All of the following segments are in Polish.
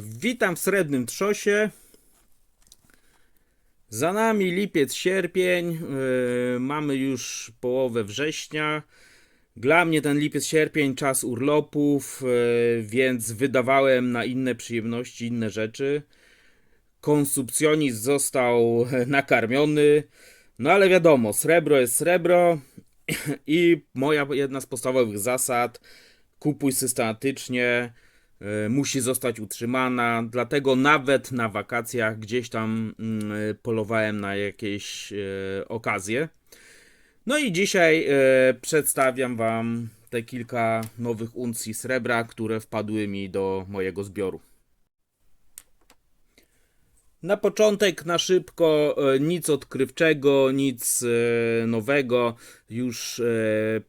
Witam w Srebrnym Trzosie. Za nami lipiec, sierpień. e, Mamy już połowę września. Dla mnie ten lipiec, sierpień czas urlopów, e, więc wydawałem na inne przyjemności, inne rzeczy. Konsumpcjonizm został nakarmiony. No ale wiadomo, srebro jest srebro i moja jedna z podstawowych zasad kupuj systematycznie, e, musi zostać utrzymana, dlatego nawet na wakacjach gdzieś tam mm, e, polowałem na jakieś okazje. No i dzisiaj e, przedstawiam Wam te kilka nowych uncji srebra, które wpadły mi do mojego zbioru. Na początek, na szybko, e, nic odkrywczego, nic e, nowego. Już e,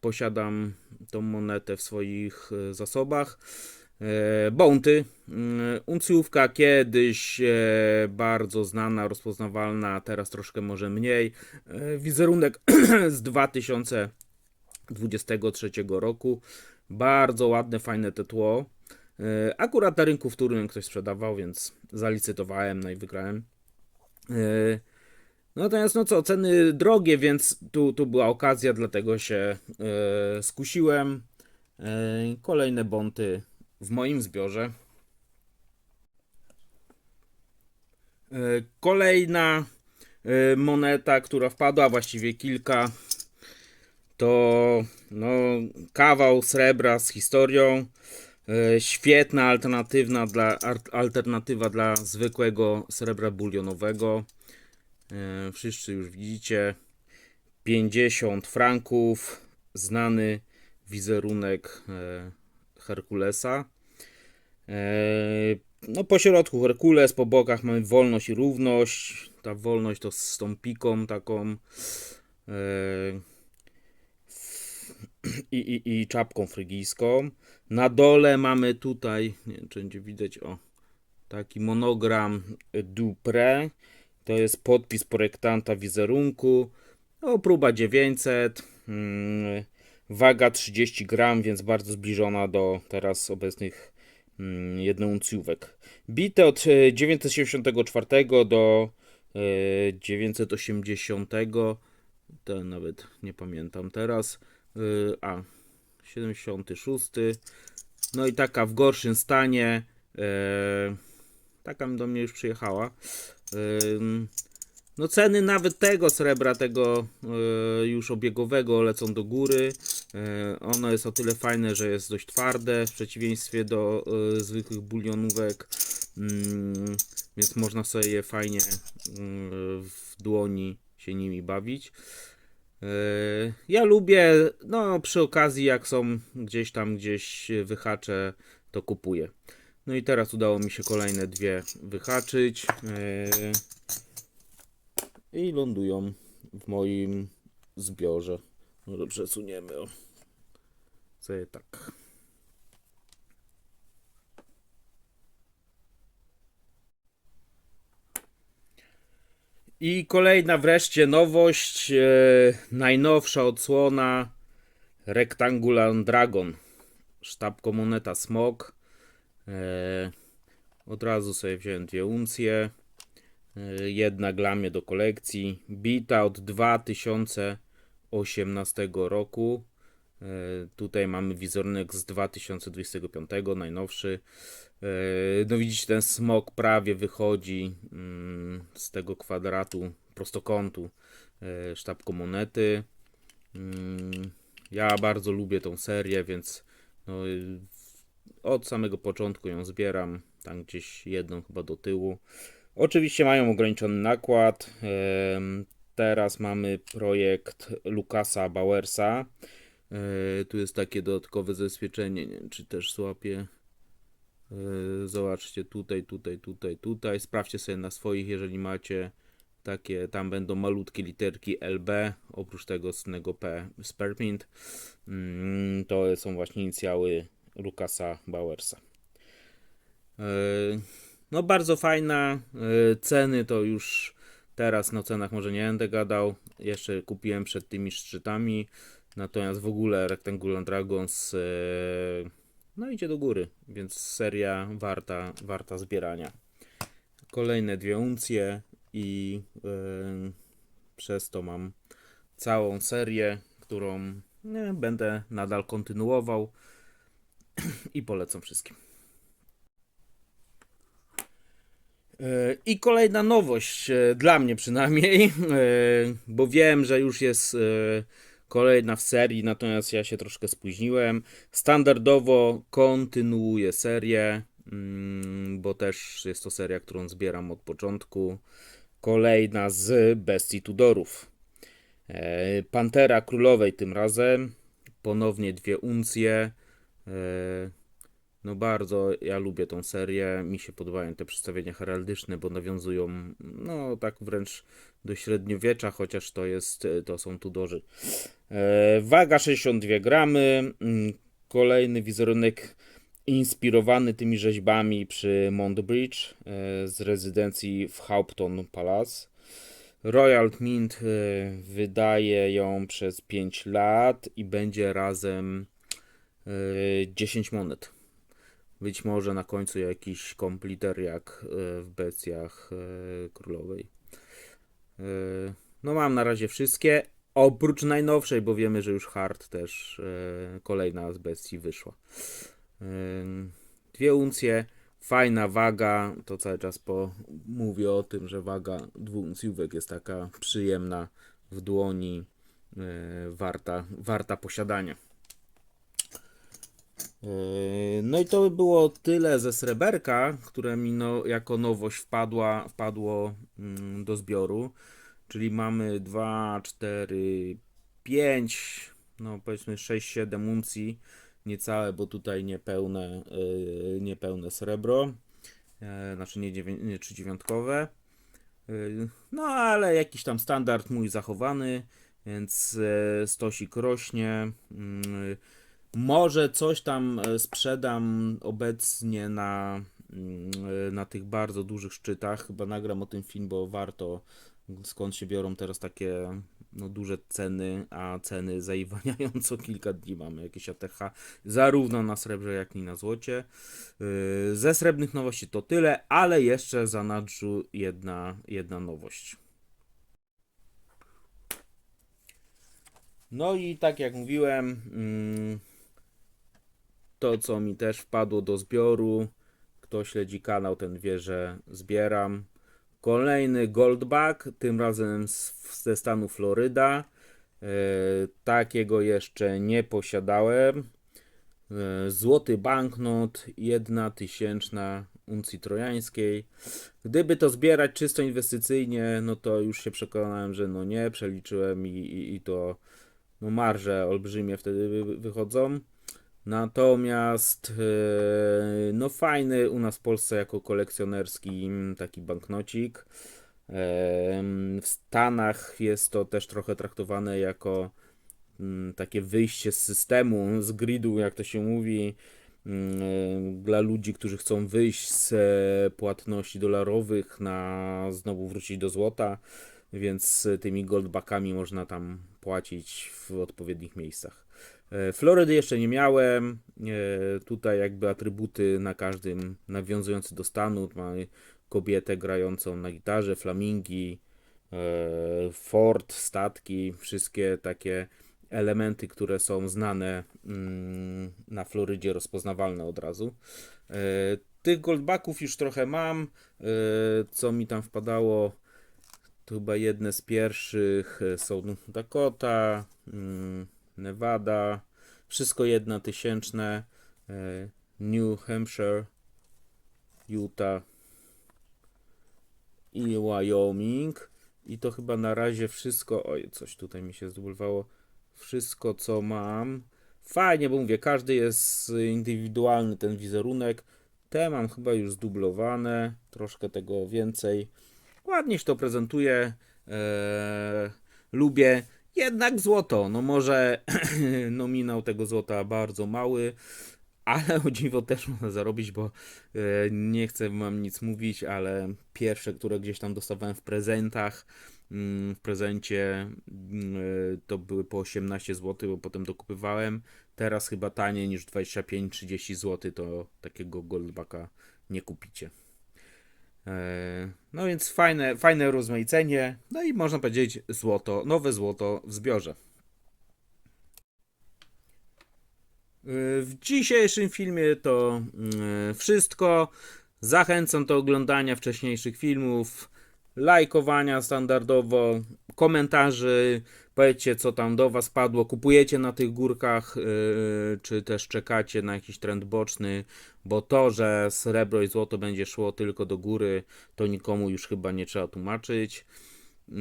posiadam tą monetę w swoich zasobach. E, Bounty, mm, uncjówka kiedyś e, bardzo znana, rozpoznawalna, teraz troszkę może mniej. E, Wizerunek z 2023 roku. Bardzo ładne, fajne te tło. Akurat na rynku wtórnym ktoś sprzedawał, więc zalicytowałem, no i wygrałem. Natomiast no co, ceny drogie, więc tu, tu była okazja, dlatego się skusiłem. Kolejne bonty w moim zbiorze. E, kolejna e, moneta, która wpadła, właściwie kilka, to no, kawał srebra z historią. E, Świetna alternatywna dla, alternatywa dla zwykłego srebra bulionowego. Wszyscy już widzicie. 50 franków. Znany wizerunek Herkulesa. E, No po środku Herkules, po bokach mamy wolność i równość. Ta wolność to z tą piką taką. e, i, i, i czapką frygijską. Na dole mamy tutaj, nie wiem czy będzie widać, o taki monogram Dupré. To jest podpis projektanta wizerunku. O, próba 900. mm, Waga 30 gram, więc bardzo zbliżona do teraz obecnych mm, jednouncjówek. Bite od e, 974 do e, 980. To nawet nie pamiętam teraz. E, A, 76. No i taka w gorszym stanie. E, taka do mnie już przyjechała. No ceny nawet tego srebra, tego e, już obiegowego lecą do góry. E, Ono jest o tyle fajne, że jest dość twarde w przeciwieństwie do e, zwykłych bulionówek. Mm, Więc można sobie je fajnie mm, w dłoni się nimi bawić. E, Ja lubię, no przy okazji jak są gdzieś tam gdzieś wyhacze, to kupuję. No i teraz udało mi się kolejne dwie wyhaczyć. I lądują w moim zbiorze. Może przesuniemy o. Sobie tak. I kolejna wreszcie nowość. E, najnowsza odsłona Rectangular Dragon. Sztabko moneta Smok. E, od razu sobie wziąłem dwie uncje. E, jedna dla mnie do kolekcji. Bita od 2018 roku. E, tutaj mamy wizerunek z 2025, najnowszy. E, no widzicie, ten smok prawie wychodzi mm, z tego kwadratu, prostokątu e, sztabką monety. Mm, Ja bardzo lubię tą serię, więc no, od samego początku ją zbieram, tam gdzieś jedną chyba do tyłu. Oczywiście mają ograniczony nakład. Teraz mamy projekt Lukasa Bauersa. E, Tu jest takie dodatkowe zabezpieczenie, nie wiem czy też złapie. Zobaczcie tutaj, tutaj, tutaj, tutaj. Sprawdźcie sobie na swoich, jeżeli macie takie, tam będą malutkie literki LB, oprócz tego snego P Sperpint. Mm, To są właśnie inicjały Lukasa Bauersa. E, No bardzo fajna. e, Ceny to już teraz na cenach może nie będę gadał. Jeszcze kupiłem przed tymi szczytami. Natomiast w ogóle Rectangular Dragons e, no idzie do góry, więc seria warta, warta zbierania. Kolejne dwie uncje i e, przez to mam całą serię, którą nie, będę nadal kontynuował i polecam wszystkim. E, I kolejna nowość, e, dla mnie przynajmniej, e, bo wiem, że już jest e, kolejna w serii, natomiast ja się troszkę spóźniłem. Standardowo kontynuuję serię, mm, bo też jest to seria, którą zbieram od początku. Kolejna z Bestii Tudorów. E, Pantera Królowej tym razem. Ponownie dwie uncje. E, No bardzo ja lubię tą serię. Mi się podobają te przedstawienia heraldyczne, bo nawiązują no tak wręcz do średniowiecza, chociaż to jest e, to są Tudorzy. E, Waga 62 gramy. Mm, Kolejny wizerunek inspirowany tymi rzeźbami przy Montbridge e, z rezydencji w Haupton Palace. Royal Mint e, wydaje ją przez 5 lat i będzie razem e, 10 monet. Być może na końcu jakiś kompliter jak e, w bestiach e, królowej. E, No mam na razie wszystkie, oprócz najnowszej, bo wiemy, że już hard też kolejna z bestii wyszła. Dwie uncje, fajna waga, to cały czas po, mówię o tym, że waga dwuuncjówek jest taka przyjemna w dłoni, warta, warta posiadania. E, No i to by było tyle ze sreberka, które mi no, jako nowość wpadła, wpadło mm, do zbioru. Czyli mamy 2, 4, 5, no powiedzmy 6, 7 uncji. Niecałe, bo tutaj niepełne, yy, niepełne srebro. E, znaczy nie, nie trzy dziewiątkowe. Yy, No ale jakiś tam standard mój zachowany, więc stosik rośnie. Może coś tam e, sprzedam obecnie na, mm, e, na tych bardzo dużych szczytach. Chyba nagram o tym film, bo warto. Skąd się biorą teraz takie no, duże ceny, a ceny zaiwaniają co kilka dni. Mamy jakieś ATH zarówno na srebrze, jak i na złocie. Yy, Ze srebrnych nowości to tyle, ale jeszcze za nadrzu jedna, jedna nowość. No i tak jak mówiłem, mm, to co mi też wpadło do zbioru, kto śledzi kanał, ten wie, że zbieram. Kolejny Goldback, tym razem z, ze stanu Floryda. E, takiego jeszcze nie posiadałem. E, złoty banknot, jedna tysięczna uncji trojańskiej. Gdyby to zbierać czysto inwestycyjnie, no to już się przekonałem, że no nie, przeliczyłem i, i, i to no marże olbrzymie wtedy wy- wychodzą. Natomiast e, no fajny u nas w Polsce jako kolekcjonerski mm, taki banknocik. W Stanach jest to też trochę traktowane jako mm, takie wyjście z systemu, z gridu, jak to się mówi, mm, dla ludzi, którzy chcą wyjść z e, płatności dolarowych na znowu wrócić do złota, więc tymi goldbackami można tam płacić w odpowiednich miejscach. E, Florydy jeszcze nie miałem. E, Tutaj jakby atrybuty na każdym nawiązujące do stanu. Mamy kobietę grającą na gitarze, flamingi, e, fort, statki, wszystkie takie elementy, które są znane mm, na Florydzie, rozpoznawalne od razu. Tych goldbacków już trochę mam. Co mi tam wpadało? To chyba jedne z pierwszych są Dakota, mm, Nevada, wszystko jedna tysięczne, e, New Hampshire, Utah i Wyoming. I to chyba na razie wszystko. Oj, coś tutaj mi się zdublowało. Wszystko, co mam. Fajnie, bo mówię, każdy jest indywidualny ten wizerunek. Te mam chyba już zdublowane, troszkę tego więcej. Ładnie się to prezentuje. Eee, lubię. Jednak złoto. No może nominał tego złota bardzo mały, ale o dziwo też można zarobić, bo e, nie chcę wam nic mówić, ale pierwsze, które gdzieś tam dostawałem w prezentach, mm, w prezencie mm, e, to były po 18 zł, bo potem dokupywałem. Teraz chyba taniej niż 25-30 zł, to takiego goldbacka nie kupicie. E, No więc fajne, fajne rozmaicenie, no i można powiedzieć złoto, nowe złoto w zbiorze. W dzisiejszym filmie to mm, wszystko. Zachęcam do oglądania wcześniejszych filmów, lajkowania standardowo, komentarzy. Powiedzcie, co tam do Was padło. Kupujecie na tych górkach, yy, czy też czekacie na jakiś trend boczny, bo to, że srebro i złoto będzie szło tylko do góry, to nikomu już chyba nie trzeba tłumaczyć. Yy,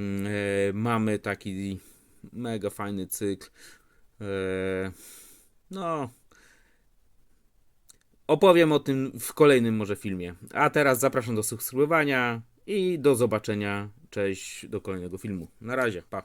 mamy taki mega fajny cykl. Yy, no. Opowiem o tym w kolejnym może filmie. A teraz zapraszam do subskrybowania i do zobaczenia. Cześć do kolejnego filmu. Na razie. Pa.